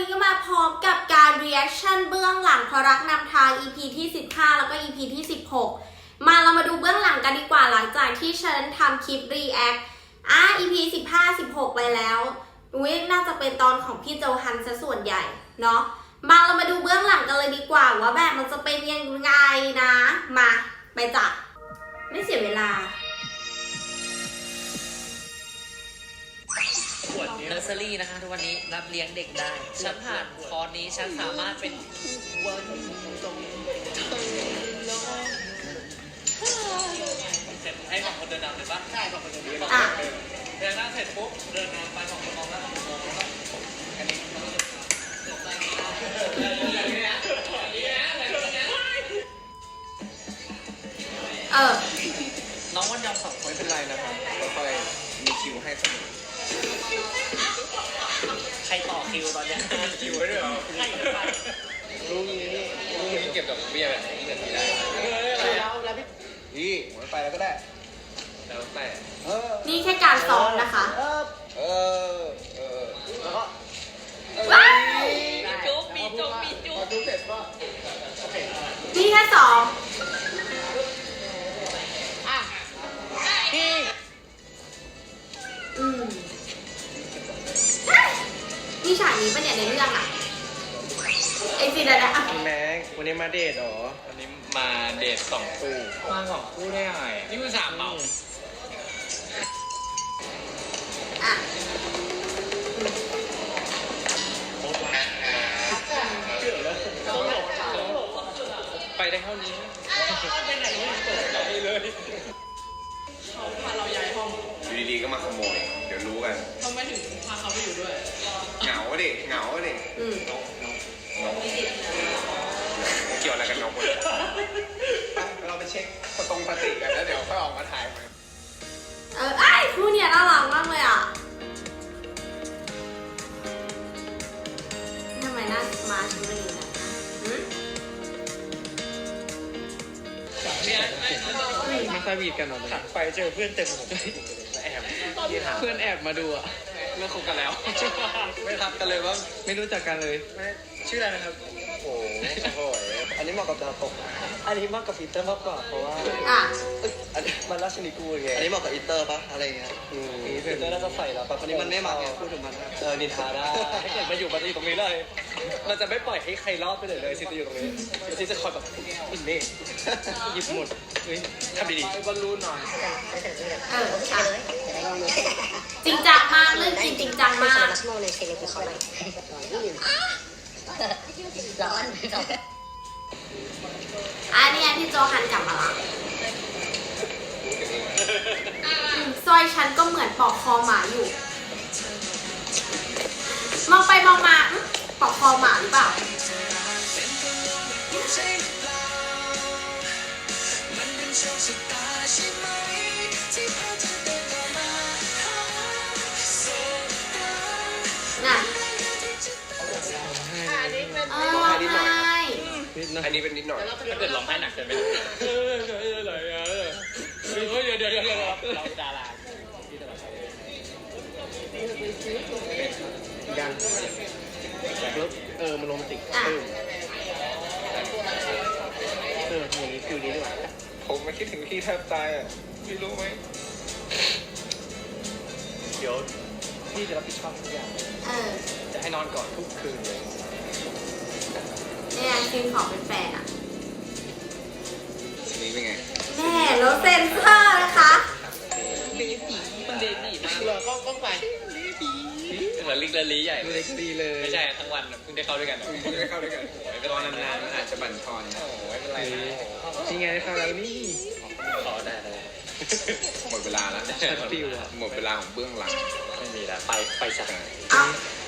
นี้ก็มาพร้อมกับการ reaction เบื้องหลังพรักนำทาง EP ที่ 15 แล้วก็ EP ที่ 16 มาเรามาดูเบื้องหลังกันดีกว่าหลังจากที่ฉันทำคลิป react อะ EP 15 16 ไปแล้วอุ้ยน่าจะเป็นตอนของพี่โจฮันซะส่วนใหญ่เนาะมาเรามาดูเบื้องหลังกันเลยดีกว่าว่าแบบมันจะเป็นยังไงนะ มาไปจัดไม่เสียเวลา เนอร์เซอรี่นะคะ ทุกวันนี้รับเลี้ยงเด็กได้ ฉันผ่านคอร์สนี้ฉันสามารถเป็นวันตรงเธอลงเสร็จให้สองคนเดินนำเลยปะใช่สองคนเดินนำอะเดินหน้าเสร็จปุ๊บเดินนำไปสองคนมองหน้าสองคนมองแล้วก็อันนี้มันก็จะจบไปอย่างนี้นะอย่างนี้นะอย่างนี้นะเออน้องวันยอมสองคนไม่เป็นไรนะครับค่อยๆมีคิวให้เสมอ ใครต่อคิวตอนเนี้ยคิวไว้ด้วยเหรอใครจะไปลูกนี้นี่ลูกนี้เก็บดอกเบี้ยแบบนี้แบบนี้ได้แล้วแล้วพี่พี่หมุนไปแล้วก็ได้แล้วแต่เออนี่แค่การซ้อมนะคะ เออเออแล้วก็ว้ายมีจุ๊บมีจุ๊บมีจุ๊พอบดูเสร็จก็นี่แค่ซ้อม ฉากนี้เป็นอย่างในเรื่องอะไอซีดาดะอะแม็กวันนี้มาเดทเหรอ วันนี้มาเดทสองคู่มาสองคู่ได้ไงนี่มันสามเมาอะไปได้เท่านี้ไปไหนเนี่ยไปเลยเขาพาเราย้ายห้องอยู่ดีๆก็มาขโมย เดี๋ยวรู้กันทำไมถึงพาเขาไปอยู่ด้วยเห งาดิเหงาดิอืมเกี่ยวอะไรกันนกวะเนี่ยเราไปเช็คสตรงสติกันแล้วเดี๋ยวค่อยออกมาถ่ายใหม่เออไอ้ยคู่เนี่ยน่ารักมากเลยอะทำไมหน้ามาชิมเลยนะหืมมันสวีทกันเหรอถัดไปเจอเพื่อนเต็มหมดแอบเพื่อนแอบมาดูอะ เลิกคบกันแล้วไม่ทักกันเลยว่าไม่รู้จักกันเลยชื่ออะไรนะครับ โอ้โหอันนี้เหมาะกับดาวตก อันนี้เหมาะกับปีเตอร์มากกว่าเพราะว่าอะอันนี้มันราชนิกูลไง อันนี้เหมาะกับอินเตอร์ปะอะไรอย่างเงี้ยอืมปีเตอร์น่าจะใส่แล้วปะอันนี้มันไม่เหมาะไงพูดถึงมันเออนินทาได้ถ้าเกิดมาอยู่มาอยู่ตรงนี้เลยเราจะไม่ปล่อยให้ใครรอดไปเลยเลยซิจะอยู่ตรงนี้ซิจะคอยแบบอินเน่หยิบหมดเฮ้ยทำดีๆบอลลูนหน่อยเอออะ จริงจังมากเรื่องจริงจริงจังมากร้อนร้อนอันนี้พี่โจฮันกลับมาละอืมสร้อยฉันก็เหมือนปอกคอหมาอยู่ มองไปมองมาอืมปอกคอหมาหรือเปล่าน่ะ หน่อยอันนี้เป็นนิดหน่อยถ้าเกิดร้องไห้หนักเกินไปเออเออเออเออเออเดี๋ยวเดี๋ยวเดี๋ยวเดี๋ยวเราดารายังรถเออมันโรแมนติกอะเออเอออย่างนี้ฟิลนี้ดีกว่าผมไม่คิดถึงพี่แทบตายอะพี่รู้ไหมเดี๋ยวพี่จะรับผิดชอบทุกอย่างเออจะให้นอนก่อนทุกคืนเลย เนี่ยฟิล์มขอเป็นแฟนอะทีนี้เป็นไงแม่แล้วเซนเซอร์นะคะ เบบีมันเบบีมากเหลือก็ต้องไปเหมือนลิกละลีใหญ่ดูเล็กดีเลยไม่ใช่ทั้งวันเพิ่งได้เข้าด้วยกันเพิ่งได้เข้าด้วยกันตอนนานๆมันอาจจะบั่นทอนโอ้ไม่เป็นไรนี่ไงได้ฟังแล้วนี่ขอได้เลยหมดเวลาแล้วชัดฟิลอะหมดเวลาของเบื้องหลังไม่มีแล้วไปไปสักเอ้า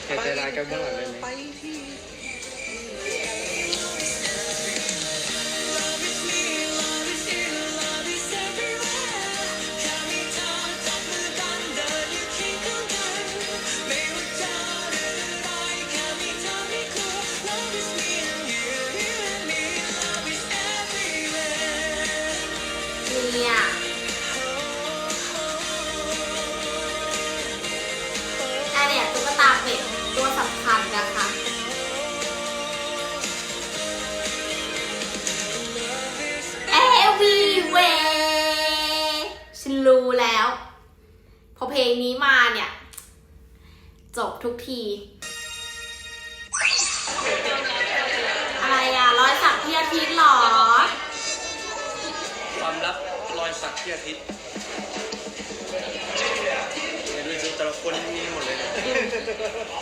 อย่าใจร้ายกันบ้างหน่อยได้ไหม เนี่ยอันเนี้ยตุ๊กตาเป็ดตัวสำคัญนะคะเอวีเวฉันรู้แล้ว พอเพลงนี้มาเนี่ย จบทุกที รอยสักที่อาทิตย์เนี่ยดูสิแต่ละคนมีหมดเลยเนี่ย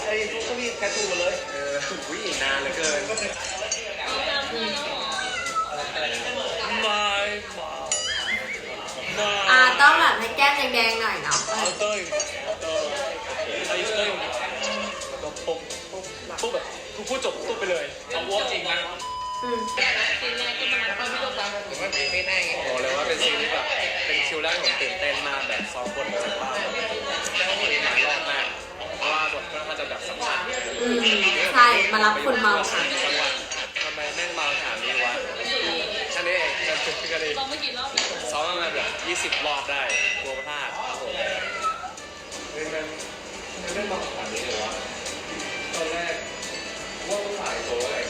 ไอ้พวกก็มีแททูหมดเลยเอออุ้ยนานเหลือเกินไม่มาอ่าต้องแบบให้แก้มแดงๆหน่อยเนาะเออเต้ยเต้ยไอ้เต้ยแล้วก็ปุ๊บปุ๊บปุ๊บแบบกูพูดจบปุ๊บไปเลย เอาวอจริงนะ อืมผมว่าไม่แน่ไงบอกเลยว่าเป็นซีนที่แบบเป็นคิวแรกที่ผมตื่นเต้นมากแบบซ้อมบทจากบ้านหลายรอบมากเพราะว่าบทค่อนจะแบบสำคัญอืมใช่มารับคนเมาค่ะ ทำไมแม่งเมาถามนี้วะแค่นี้เองจะถึงกันเองเราไม่กี่รอบซ้อมมาแบบ20รอบได้กลัวพลาดครับผมเรื่องนั้นเรื่องมาถามนี้เลยวะตอนแรกว่าสายโซ่อะไรอ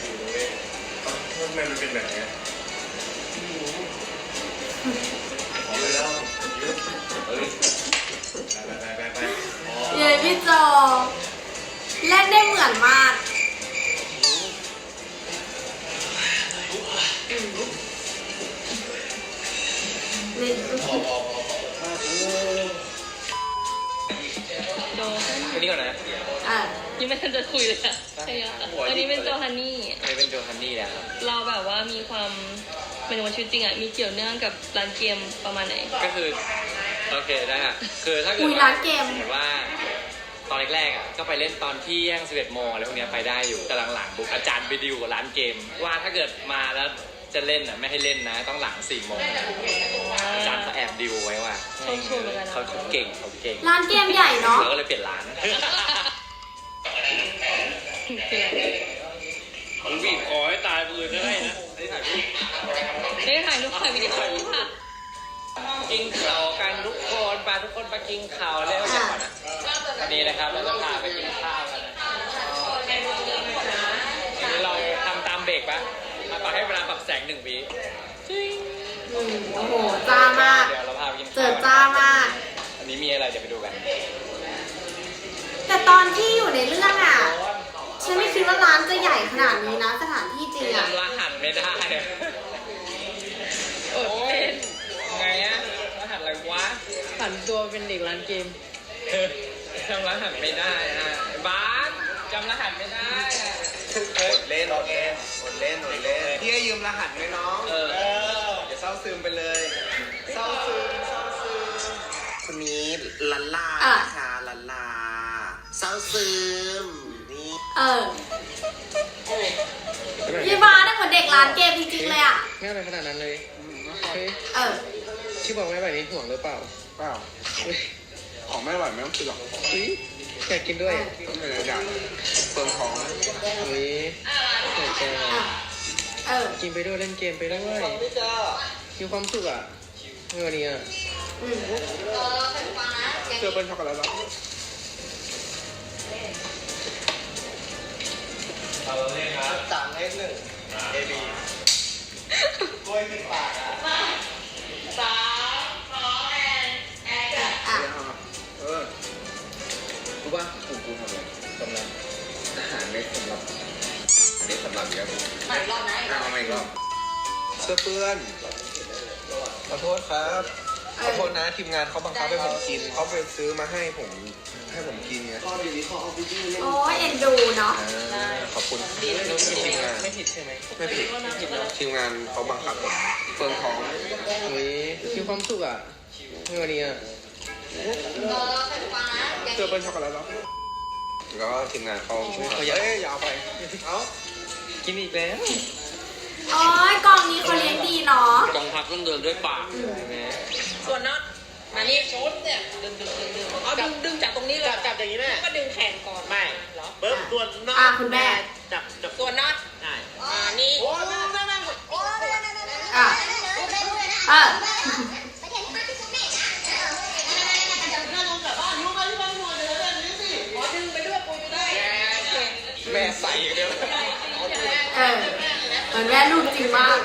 ทำไมมันเป็นแบบนี้ขอเลยแล้วเฮ้ยไปไปไปไปอ๋อเย้พี่โจเล่นได้เหมือนมากอืมนี่พอพอพอโดนอันนี้ก่อนนะ อะ ยังไม่ทันจะคุยเลยอะใช่ค่ะอันนี้เป็นโจฮันนี่ อันนี้เป็นโจฮันนี่แหละครับ เราแบบว่ามีความเป็นวันชีวิตจริงอะมีเกี่ยวเนื่องกับร้านเกมประมาณไหน ก็คือ โอเคได้ค่ะคือถ้าเกิดอุ้ยร้านเกม สมมติว่า ตอนแรกๆอะก็ไปเล่นตอนเที่ยง11โมงอะไรพวกเนี้ยไปได้อยู่แต่หลังๆบุกอาจารย์ไปดิวกับร้านเกม ว่าถ้าเกิดมาแล้วจะเล่นอะไม่ให้เล่นนะ ต้องหลัง4โมงอาจารย์เขาแอบดิวไว้ว่าเขาชวนเหมือนกันนะ เขาเก่งเขาเก่ง ร้านเกมใหญ่เนาะ เราก็เลยเปลี่ยนร้าน มึงบีบคอให้ตายปืนได้นะได้ถ่ายรูปได้ถ่ายรูปถ่ายวิดีโอค่ะกินข้าวกันทุกคนไปทุกคนมากินข้าวเร็วจังก่อนนะวันนี้นะครับเราจะพาไปกินข้าวกันนะวันนี้เราทำตามเบรกปะมาปะให้เวลาปรับแสงหนึ่งวิอืมโอ้โหจ้ามาก เดี๋ยวเราพาไปกินเจข้าอวจ้ามาก อันนี้มีอะไรเดี๋ยวไปดูกัน แต่ตอนที่อยู่ในเรื่องอะฉันไม่ คิดว่าร้านจะใหญ่ขนาดนี้นะ สถานที่จริงอะจำรหัสไม่ได้อะอดเล่นไงอะรหัสอะไรวะผันตัวเป็นเด็กร้านเกมจำรหัสไม่ได้อะบาสจำรหัสไม่ได้อะอดเล่นอดเล่นอดเล่นอดเล่นพี่ให้ยืมรหัสไหมน้องเออ อย่าเศร้าซึมไปเลย เศร้าซึมเศร้าซึมคนนี้ลันลาอะ นะคะลันลาเศร้าซึมนี่ เออยี่บ้าเนี่ยเหมือนเด็กร้านเกมจริงๆเลยอะไม่อะไรขนาดนั้นเลยเฮ้ยเออที่บอกไม่แบบนี้ห่วงหรือเปล่าเปล่าของไม่อร่อยไม่ต้องกินหรอกอุ๊ยอยากกินด้วยต้องเลยอยากเปิงท้องเฮ้ยเสียใจอะเออกินไปด้วยเล่นเกมไปด้วยมีความสุขอะเมื่อวันนี้อะอืมเจอเป็นช็อกโกแลตแล้ว เอาเลยครับสามเลขหนึ่งเอบีกล้วยที่ปากอะอะเออรู้ป่ะกูกูทำอะไรกำลังอาหารเม็ดสำหรับเม็ดสำหรับเยอะไม่รอบนะเอาไม่รอบเสื้อเปื้อนขอโทษครับ ขอโทษนะทีมงานเขาบังคับให้ผมกินเขาไปซื้อมาให้ผมให้ผมกินไงโอ้ยเอ็นดูเนาะ อ่าขอบคุณทีมงานไม่ผิดใช่ไหมไม่ผิดทีมงานเขาบังคับผมเฟืองท้องเฮ้ยมีความสุขอะเมื่อวันนี้อะเสื้อเป็นช็อกโกแลตแล้วแล้วก็ทีมงานเขาช่วยเขาอยากเอ้ยอย่าเอาไปเอ้ากินอีกแล้วโอ้ยกองนี้เขาเลี้ยงดีเนาะกองทัพต้องเดินด้วยปากใช่ไหม ส่วนน็อตอันนี้ชุดเนี่ยดึงดึงดึงดึงเอาดึงดึงจากตรงนี้เลยจับจับอย่างนี้แม่ก็ดึงแขนก่อนไม่เหรอปึ๊บตัวน็อตอะคุณแม่ จับจับส่วนน็อตได้อ่านี่โอ้ยแม่แม่แม่อะเอออ๋อดึงไปด้วยปุยไปด้วยแม่ใส่อย่างเดียวเออเหมือนแม่ลูกจริงมาก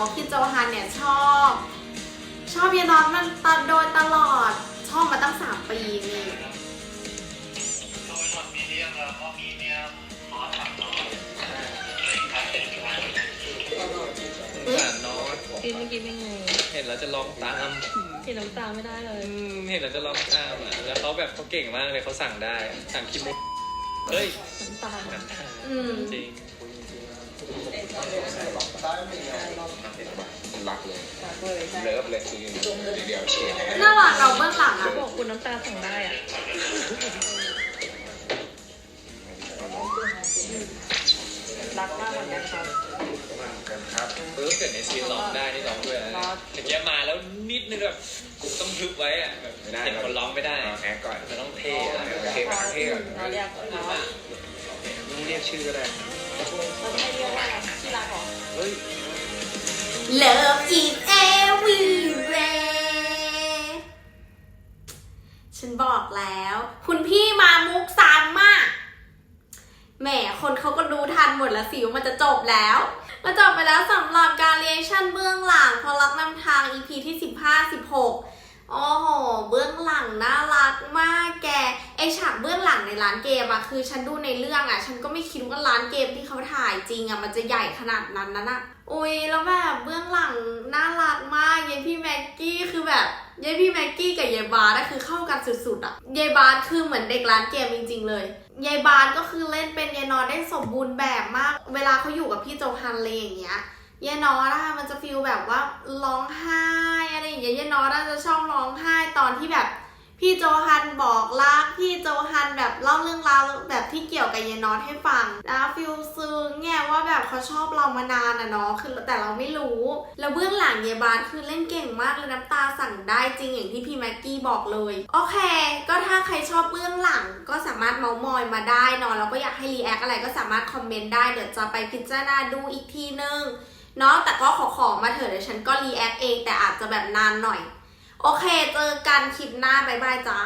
แล้วเนาะพี่โจฮันเนี่ยชอบ ชอบเยนอนมันตโดยตลอด ชอบมาตั้งสามปีนี่สงสารน้องกินเมื่อกี้เป็นไงเห็นแล้วจะร้องตามเห็นน้ำตาไม่ได้เลย อืมเห็นแล้วจะร้องตามอะ แล้วเขาแบบเขาเก่งมากเลยเขาสั่งได้ สั่งคิมุเฮ้ย น้ำตา น้ำตาอืมจริงรักเลยเลิฟเลยคือเดียวเชียร์น่ารักเราเบื้องหลังเขาอะบอกคุณน้ำตาส่งได้อะรักมากเหมือนกันครับครับเออเกิดในซีนร้องได้นี่ร้องด้วยนะร้องเมื่อกี้มาแล้วนิดนึงแบบต้องทึบไว้อะแบบเห็นคนร้องไม่ได้แอคก่อนมันต้องเท่อะเท่ก่อนเท่ก่อน เรียกชื่อก็ได้เราไม่เรียกว่าที่รักหรอเฮ้ย Love is everywhere ฉันบอกแล้ว คุณพี่มามุกสามมาก แหม คนเขาก็รู้ทันหมดแล้วสิว่ามันจะจบแล้วมาจบไปแล้วสำหรับการเรียนชั่นเบื้องหลังพอรักนำทาง EP ที่ 15 16 โอ้โห เบื้องหลังน่ารักมากแกไอฉากเบื้องหลังในร้านเกมอะคือฉันดูในเรื่องอะฉันก็ไม่คิดว่าร้านเกมที่เขาถ่ายจริงอะมันจะใหญ่ขนาดนั้นนะน่ะอุ้ยแล้วแบบเบื้องหลังน่ารักมากยายพี่แม็กกี้คือแบบยายพี่แม็กกี้กับยายบาร์อะคือเข้ากันสุดๆอะยายบาร์คือเหมือนเด็กร้านเกมจริง ๆ เลยยายบาร์ก็คือเล่นเป็นยายนอนได้สมบูรณ์แบบมาก เวลาเขาอยู่กับพี่โจฮันเลยอย่างเงี้ย ยายนอร่ามันจะฟีลแบบว่าร้องไห้อะไรอย่างเงี้ยยายนอร่าจะชอบร้องไห้ตอนที่แบบ พี่โจฮันบอกรักพี่โจฮันแบบเล่าเรื่องราวแบบที่เกี่ยวกับยายนอตให้ฟังแล้วฟิลซึ้งเนี่ยว่าแบบเขาชอบเรามานานอะเนาะคือแต่เราไม่รู้ แล้วเบื้องหลังยายบาสคือเล่นเก่งมากเลยน้ำตาสั่งได้จริงอย่างที่พี่แม็กกี้บอกเลยโอเค ก็ถ้าใครชอบเบื้องหลังก็สามารถเมาส์มอยมาได้เนาะแล้วก็อยากให้รีแอคอะไรก็สามารถคอมเมนต์ได้เดี๋ยวจะไปพิจารณาดูอีกทีนึง เนาะแต่ก็ขอขอมาเถอะเดี๋ยวฉันก็รีแอคเองแต่อาจจะแบบนานหน่อย โอเค เจอกันคลิปหน้า บ๊ายบายจ้า